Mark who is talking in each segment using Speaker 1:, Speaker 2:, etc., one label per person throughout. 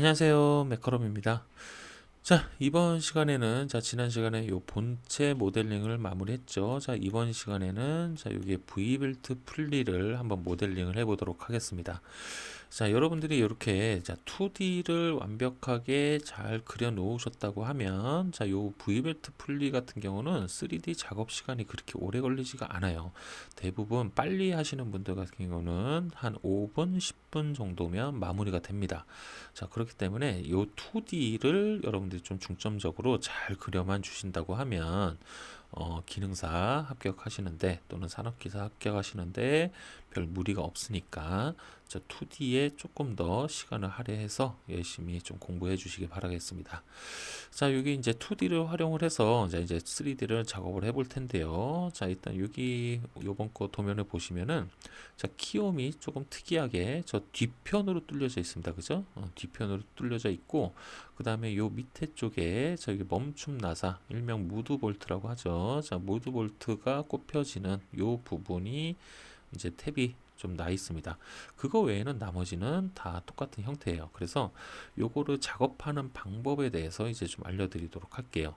Speaker 1: 안녕하세요. 메커럼입니다. 자, 이번 시간에는 자, 지난 시간에 요 본체 모델링을 마무리했죠. 자, 이번 시간에는 자, 여기에 V벨트 풀리를 한번 모델링을 해 보도록 하겠습니다. 자, 여러분들이 이렇게 자, 2D를 완벽하게 잘 그려 놓으셨다고 하면 자, 요 V벨트 풀리 같은 경우는 3D 작업 시간이 그렇게 오래 걸리지가 않아요. 대부분 빨리 하시는 분들 같은 경우는 한 5분, 10분 정도면 마무리가 됩니다. 자, 그렇기 때문에 요 2D를 여러분들이 좀 중점적으로 잘 그려만 주신다고 하면 어, 기능사 합격하시는데 또는 산업기사 합격하시는데 별 무리가 없으니까 저 2D에 조금 더 시간을 할애해서 열심히 좀 공부해 주시기 바라겠습니다. 자, 여기 이제 2D를 활용을 해서 이제 이제 3D를 작업을 해볼 텐데요. 자, 일단 여기 요번 거 도면을 보시면은 자, 키움이 조금 특이하게 저 뒤편으로 뚫려져 있습니다. 그죠? 어, 뒤편으로 뚫려져 있고 그 다음에 요 밑에 쪽에 저기 멈춤 나사 일명 무드 볼트라고 하죠. 자, 무드 볼트가 꼽혀지는 요 부분이 이제 탭이 좀 나 있습니다. 그거 외에는 나머지는 다 똑같은 형태예요. 그래서 요거를 작업하는 방법에 대해서 이제 좀 알려드리도록 할게요.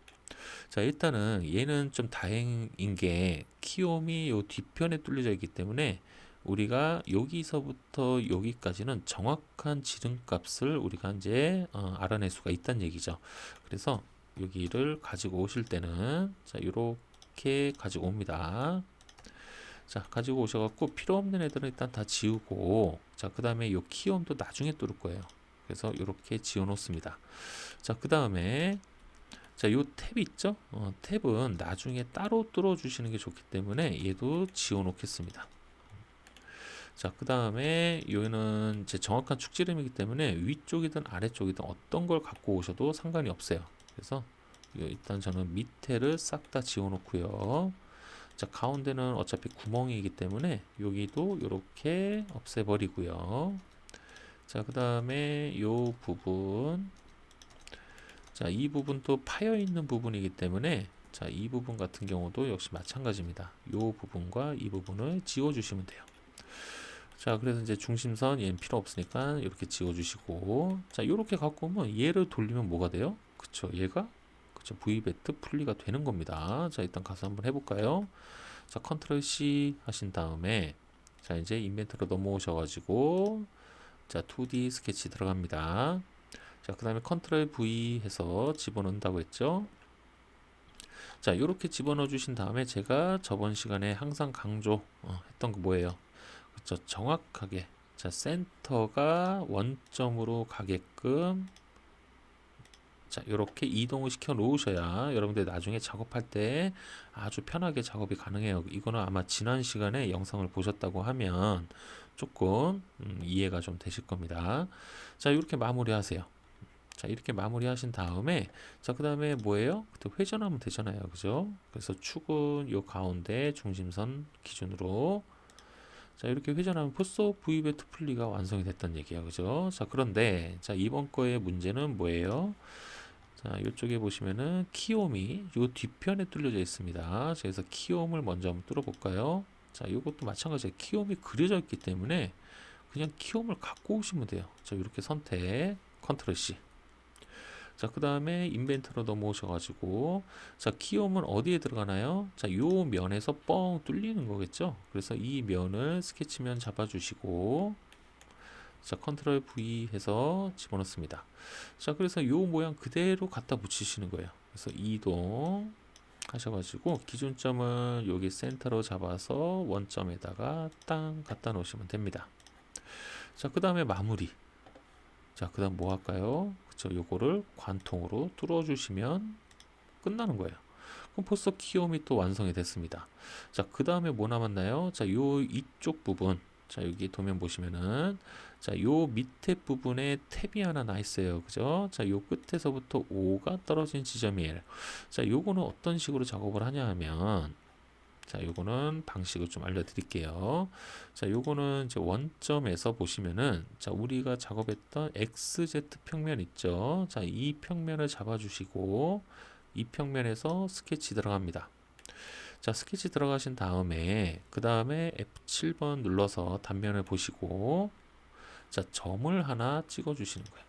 Speaker 1: 자, 일단은 얘는 좀 다행인 게 키움이 요 뒤편에 뚫려져 있기 때문에 우리가 여기서부터 여기까지는 정확한 지름값을 우리가 이제 어, 알아낼 수가 있다는 얘기죠. 그래서 여기를 가지고 오실 때는 자, 이렇게 가지고 옵니다. 자, 가지고 오셔갖고 필요 없는 애들은 일단 다 지우고 자, 그 다음에 요 키움도 나중에 뚫을 거예요. 그래서 이렇게 지워 놓습니다. 자, 그 다음에 자, 요 탭 있죠? 어, 탭은 나중에 따로 뚫어 주시는 게 좋기 때문에 얘도 지워 놓겠습니다. 자, 그 다음에 여기는 제 정확한 축지름이기 때문에 위쪽이든 아래쪽이든 어떤 걸 갖고 오셔도 상관이 없어요. 그래서 요 일단 저는 밑에를 싹 다 지워 놓고요. 자, 가운데는 어차피 구멍이기 때문에 여기도 이렇게 없애버리고요. 자, 그 다음에 요 부분. 자, 이 부분도 파여 있는 부분이기 때문에 자, 이 부분 같은 경우도 역시 마찬가지입니다. 요 부분과 이 부분을 지워 주시면 돼요. 자, 그래서 이제 중심선 얘는 필요 없으니까 이렇게 지워 주시고 자, 요렇게 갖고 오면 얘를 돌리면 뭐가 돼요? 그쵸, 얘가 그쵸, V베트 분리가 되는 겁니다. 자, 일단 가서 한번 해볼까요? 자, 컨트롤 C 하신 다음에 자, 이제 인벤트로 넘어오셔가지고 자, 2D 스케치 들어갑니다. 자, 그 다음에 컨트롤 V 해서 집어넣는다고 했죠. 자, 이렇게 집어넣어 주신 다음에 제가 저번 시간에 항상 강조 어, 했던 거 뭐예요? 그쵸, 정확하게 자, 센터가 원점으로 가게끔 자, 이렇게 이동을 시켜 놓으셔야 여러분들 나중에 작업할 때 아주 편하게 작업이 가능해요. 이거는 아마 지난 시간에 영상을 보셨다고 하면 조금 음, 이해가 좀 되실 겁니다. 자, 이렇게 마무리 하세요. 자, 이렇게 마무리 하신 다음에 자, 그 다음에 뭐예요? 그때 회전하면 되잖아요. 그죠? 그래서 축은 요 가운데 중심선 기준으로 자, 이렇게 회전하면 포스 V베트 풀리가 완성이 됐다는 얘기야. 그죠? 자, 그런데 자, 이번 거의 문제는 뭐예요? 자, 이쪽에 보시면은 키옴이 요 뒤편에 뚫려져 있습니다. 그래서 키옴을 먼저 한번 뚫어 볼까요? 자, 이것도 마찬가지예요. 키옴이 그려져 있기 때문에 그냥 키옴을 갖고 오시면 돼요. 자, 이렇게 선택, 컨트롤 C. 자, 그 다음에 인벤트로 넘어오셔가지고, 자, 키움은 어디에 들어가나요? 자, 요 면에서 뻥 뚫리는 거겠죠? 그래서 이 면을 스케치면 잡아주시고, 자, 컨트롤 V 해서 집어넣습니다. 자, 그래서 요 모양 그대로 갖다 붙이시는 거예요. 그래서 이동 하셔가지고, 기준점을 여기 센터로 잡아서 원점에다가 땅 갖다 놓으시면 됩니다. 자, 그 다음에 마무리. 자, 그 다음 뭐 할까요? 그쵸, 요거를 관통으로 뚫어 주시면 끝나는 거예요. 그럼 벌써 키움이 또 완성이 됐습니다. 자, 그 다음에 뭐 남았나요? 자, 요 이쪽 부분. 자, 여기 도면 보시면은, 자, 요 밑에 부분에 탭이 하나 나 있어요. 그죠? 자, 요 끝에서부터 5가 떨어진 지점이에요. 자, 요거는 어떤 식으로 작업을 하냐 하면, 자, 요거는 방식을 좀 알려드릴게요. 자, 요거는 이제 원점에서 보시면은, 자, 우리가 작업했던 XZ 평면 있죠? 자, 이 평면을 잡아 주시고, 이 평면에서 스케치 들어갑니다. 자, 스케치 들어가신 다음에, 그 다음에 F7번 눌러서 단면을 보시고, 자, 점을 하나 찍어 주시는 거예요.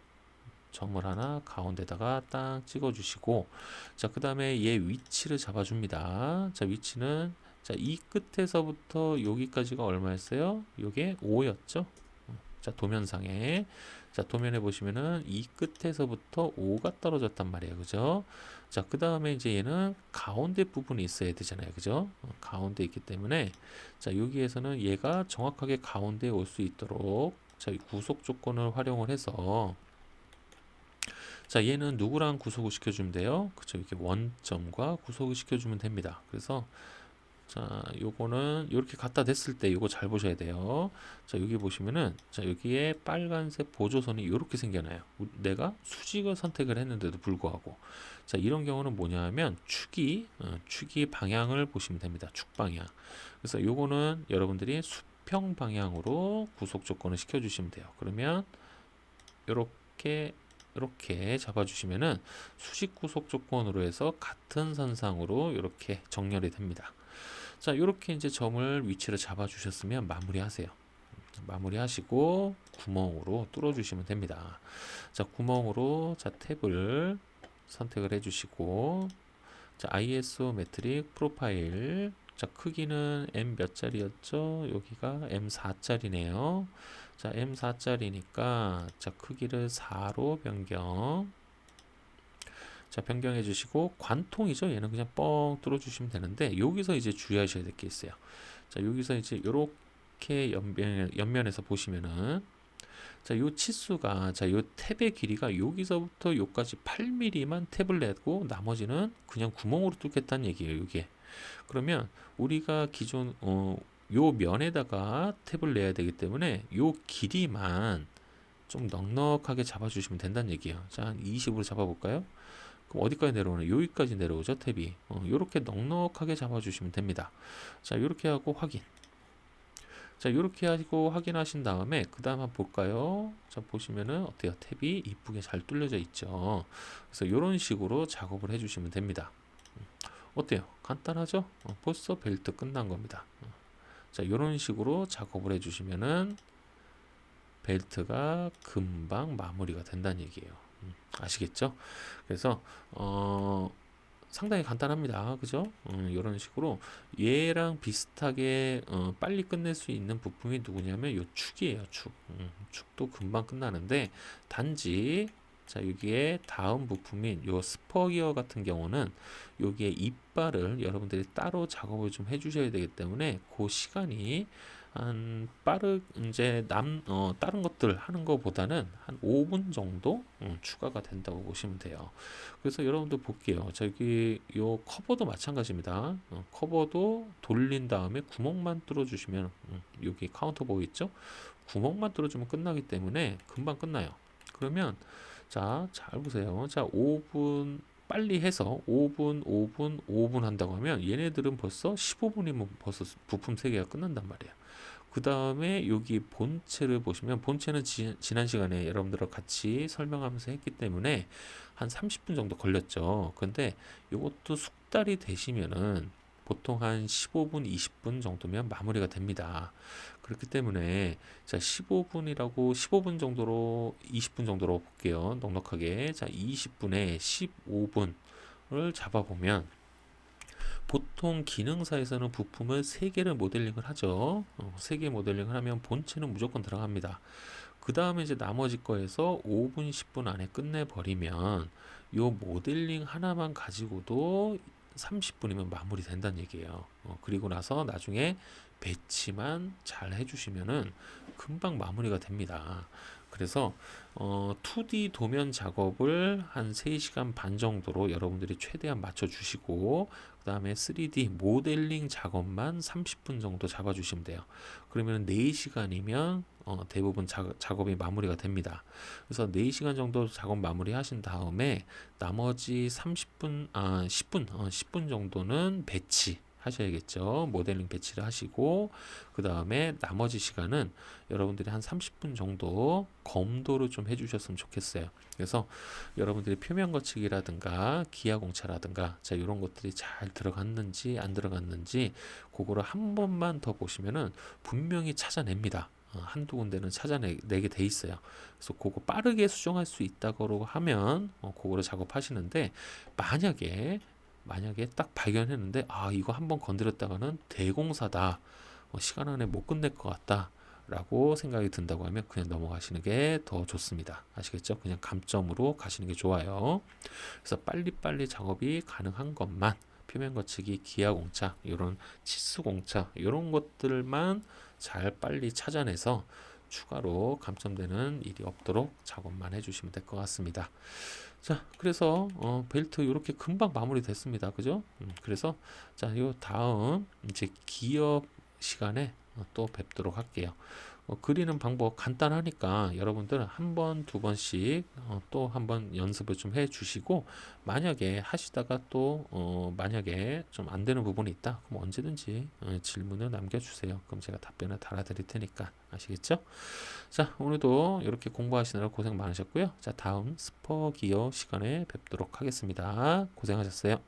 Speaker 1: 점을 하나 가운데다가 딱 찍어 주시고 자 그 다음에 얘 위치를 잡아 줍니다. 자 위치는 자 이 끝에서부터 여기까지가 얼마였어요? 요게 5였죠 자 도면상에. 자 도면에 보시면은 이 끝에서부터 5가 떨어졌단 말이에요. 그죠? 자 그 다음에 이제 얘는 가운데 부분이 있어야 되잖아요. 그죠? 어, 가운데 있기 때문에. 자 여기에서는 얘가 정확하게 가운데에 올 수 있도록 자 이 구속 조건을 활용을 해서 자 얘는 누구랑 구속을 시켜주면 돼요? 그쵸. 이렇게 원점과 구속을 시켜주면 됩니다. 그래서 자 요거는 이렇게 갖다 댔을 때 요거 잘 보셔야 돼요. 자 여기 보시면은 자 여기에 빨간색 보조선이 이렇게 생겨나요. 우- 내가 수직을 선택을 했는데도 불구하고. 자 이런 경우는 뭐냐 하면 축이 어, 축이 방향을 보시면 됩니다. 축 방향. 그래서 요거는 여러분들이 수평 방향으로 구속 조건을 시켜 주시면 돼요. 그러면 요렇게 이렇게 잡아주시면은 수직 구속 조건으로 해서 같은 선상으로 이렇게 정렬이 됩니다. 자, 이렇게 이제 점을 위치를 잡아 주셨으면 마무리하세요. 마무리하시고 구멍으로 뚫어 주시면 됩니다. 자, 구멍으로 자 탭을 선택을 해 주시고 자, ISO 매트릭 프로파일 자, 크기는 M 몇 짜리였죠? 여기가 M4짜리네요. 자, M4짜리니까 자, 크기를 4로 변경. 자, 변경해 주시고 관통이죠. 얘는 그냥 뻥 뚫어 주시면 되는데 여기서 이제 주의하셔야 될 게 있어요. 자, 여기서 이제 요렇게 옆면 옆면에서 보시면은 자, 요 치수가 자, 요 탭의 길이가 여기서부터 요까지 8mm만 탭을 내고 나머지는 그냥 구멍으로 뚫겠다는 얘기예요, 이게. 그러면 우리가 기존 어, 요 면에다가 탭을 내야 되기 때문에 요 길이만 좀 넉넉하게 잡아 주시면 된다는 얘기예요. 자, 한 20으로 잡아 볼까요? 그럼 어디까지 내려오나? 여기까지 내려오죠, 탭이. 어, 요렇게 넉넉하게 잡아주시면 됩니다. 자, 요렇게 하고 확인. 자, 요렇게 하고 확인하신 다음에 그 다음 한번 볼까요? 자, 보시면은 어때요? 탭이 이쁘게 잘 뚫려져 있죠. 그래서 요런 식으로 작업을 해주시면 됩니다. 어때요? 간단하죠? 어, 벌써 벨트 끝난 겁니다. 어. 자, 이런 식으로 작업을 해주시면은 벨트가 금방 마무리가 된다는 얘기예요. 음, 아시겠죠? 그래서 어, 상당히 간단합니다. 그죠? 음, 이런 식으로 얘랑 비슷하게 어, 빨리 끝낼 수 있는 부품이 누구냐면 요 축이에요. 축. 음, 축도 금방 끝나는데 단지 자 여기에 다음 부품인 요 스퍼기어 같은 경우는 여기에 이빨을 여러분들이 따로 작업을 좀 해주셔야 되기 때문에 그 시간이 한 빠르 이제 남 어, 다른 것들 하는 것보다는 한 5분 정도 음, 추가가 된다고 보시면 돼요. 그래서 여러분들 볼게요. 저기 요 커버도 마찬가지입니다. 어, 커버도 돌린 다음에 구멍만 뚫어 주시면 음, 여기 카운터 보이죠? 구멍만 뚫어 주면 끝나기 때문에 금방 끝나요. 그러면 자, 잘 보세요. 자, 5분 빨리 해서 5분, 5분, 5분 한다고 하면 얘네들은 벌써 15분이면 벌써 부품 3개가 끝난단 말이에요. 그 다음에 여기 본체를 보시면 본체는 지, 지난 시간에 여러분들과 같이 설명하면서 했기 때문에 한 30분 정도 걸렸죠. 근데 이것도 숙달이 되시면은 보통 한 15분, 20분 정도면 마무리가 됩니다. 그렇기 때문에 자 15분이라고 15분 정도로 20분 정도로 볼게요. 넉넉하게 자 20분에 15분을 잡아보면 보통 기능사에서는 부품을 3개를 모델링을 하죠. 어, 3개 모델링을 하면 본체는 무조건 들어갑니다. 그 다음에 이제 나머지 거에서 5분, 10분 안에 끝내버리면 요 모델링 하나만 가지고도 30분이면 마무리 된다는 얘기예요. 어, 그리고 나서 나중에 배치만 잘 해주시면은 금방 마무리가 됩니다. 그래서 어, 2D 도면 작업을 한 3시간 반 정도로 여러분들이 최대한 맞춰 주시고 그 다음에 3D 모델링 작업만 30분 정도 잡아 주시면 돼요. 그러면 4시간이면 어, 대부분 자, 작업이 마무리가 됩니다. 그래서 4시간 정도 작업 마무리 하신 다음에 나머지 30분, 아, 10분, 어, 10분 정도는 배치 하셔야겠죠. 모델링 배치를 하시고 그 다음에 나머지 시간은 여러분들이 한 30분 정도 검도를 좀 해주셨으면 좋겠어요. 그래서 여러분들이 표면 거치기라든가 기하 공차라든가 자 이런 것들이 잘 들어갔는지 안 들어갔는지 그거를 한 번만 더 보시면은 분명히 찾아냅니다. 어, 한두 군데는 찾아내게 돼 있어요. 그래서 그거 빠르게 수정할 수 있다고 하면 어, 그거를 작업하시는데 만약에 만약에 딱 발견했는데 아 이거 한번 건드렸다가는 대공사다. 어, 시간 안에 못 끝낼 것 같다 라고 생각이 든다고 하면 그냥 넘어가시는 게 더 좋습니다. 아시겠죠? 그냥 감점으로 가시는 게 좋아요. 그래서 빨리빨리 작업이 가능한 것만 표면 거치기 기아 공차 이런 치수 공차 이런 것들만 잘 빨리 찾아내서 추가로 감점되는 일이 없도록 작업만 해주시면 될 것 같습니다. 자, 그래서 어, 벨트 이렇게 금방 마무리 됐습니다. 그죠? 음, 그래서 자, 요 다음 이제 기업 시간에 어, 또 뵙도록 할게요. 어, 그리는 방법 간단하니까 여러분들 한 번, 두 번씩 어, 또 한 번 연습을 좀 해 주시고 만약에 하시다가 또 어, 만약에 좀 안 되는 부분이 있다. 그럼 언제든지 어, 질문을 남겨 주세요. 그럼 제가 답변을 달아 드릴 테니까 아시겠죠? 자, 오늘도 이렇게 공부하시느라 고생 많으셨고요. 자, 다음 스퍼 기어 시간에 뵙도록 하겠습니다. 고생하셨어요.